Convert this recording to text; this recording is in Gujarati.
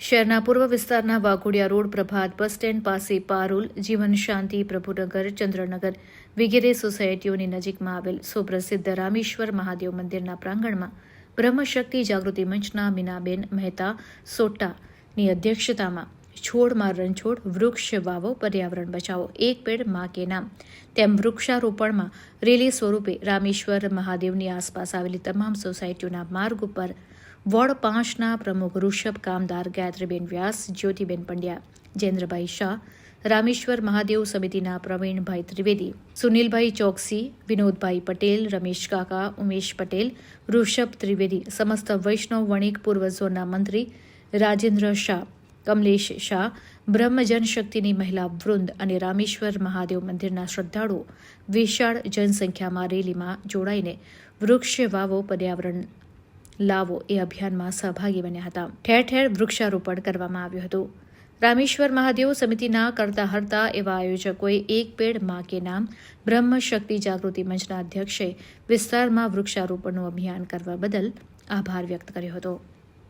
શહેરના પૂર્વ વિસ્તારના Vaghodia road Prabhat bus stand પાસે પારુલ, જીવન શાંતિ, પ્રભુનગર, ચંદ્રનગર વગેરે સોસાયટીઓની નજીકમાં આવેલ સુપ્રસિદ્ધ રામેશ્વર મહાદેવ મંદિરના પ્રાંગણમાં બ્રહ્મશક્તિ જાગૃતિ મંચના મીનાબેન મહેતા સોટ્ટાની અધ્યક્ષતામાં છોડમાં રણછોડ, વૃક્ષ વાવો, પર્યાવરણ બચાવો, એક પેડમાં કે નામ તેમ વૃક્ષારોપણમાં રેલી સ્વરૂપે રામેશ્વર મહાદેવની આસપાસ આવેલી તમામ સોસાયટીઓના માર્ગ ઉપર વોર્ડ પાંચના પ્રમુખ ઋષભ કામદાર ગાયત્રીબેન વ્યાસ, જ્યોતિબેન પંડ્યા, જયેન્દ્રભાઈ શાહ, રામેશ્વર મહાદેવ સમિતિના પ્રવીણભાઈ ત્રિવેદી, સુનિલભાઈ ચોકસી, વિનોદભાઈ પટેલ, રમેશ કાકા, ઉમેશ પટેલ, ઋષભ ત્રિવેદી, સમસ્ત વૈષ્ણવ વણિક પૂર્વ ઝોનના મંત્રી રાજેન્દ્ર શાહ, કમલેશ શાહ, બ્રહ્મજન શક્તિની મહિલા વૃંદ અને રામેશ્વર મહાદેવ મંદિરના શ્રદ્ધાળુઓ વિશાળ જનસંખ્યામાં રેલીમાં જોડાઈને વૃક્ષ વાવો, પર્યાવરણ લાવો એ અભિયાનમાં સહભાગી બન્યા હતા. ઠેર ઠેર વૃક્ષારોપણ કરવામાં આવ્યું હતું. રામેશ્વર મહાદેવ સમિતિના કરતા હરતા એવા આયોજકોએ એક પેડમાં કે નામ બ્રહ્મ શક્તિ જાગૃતિ મંચના અધ્યક્ષે વિસ્તારમાં વૃક્ષારોપણનું અભિયાન કરવા બદલ આભાર વ્યક્ત કર્યો હતો.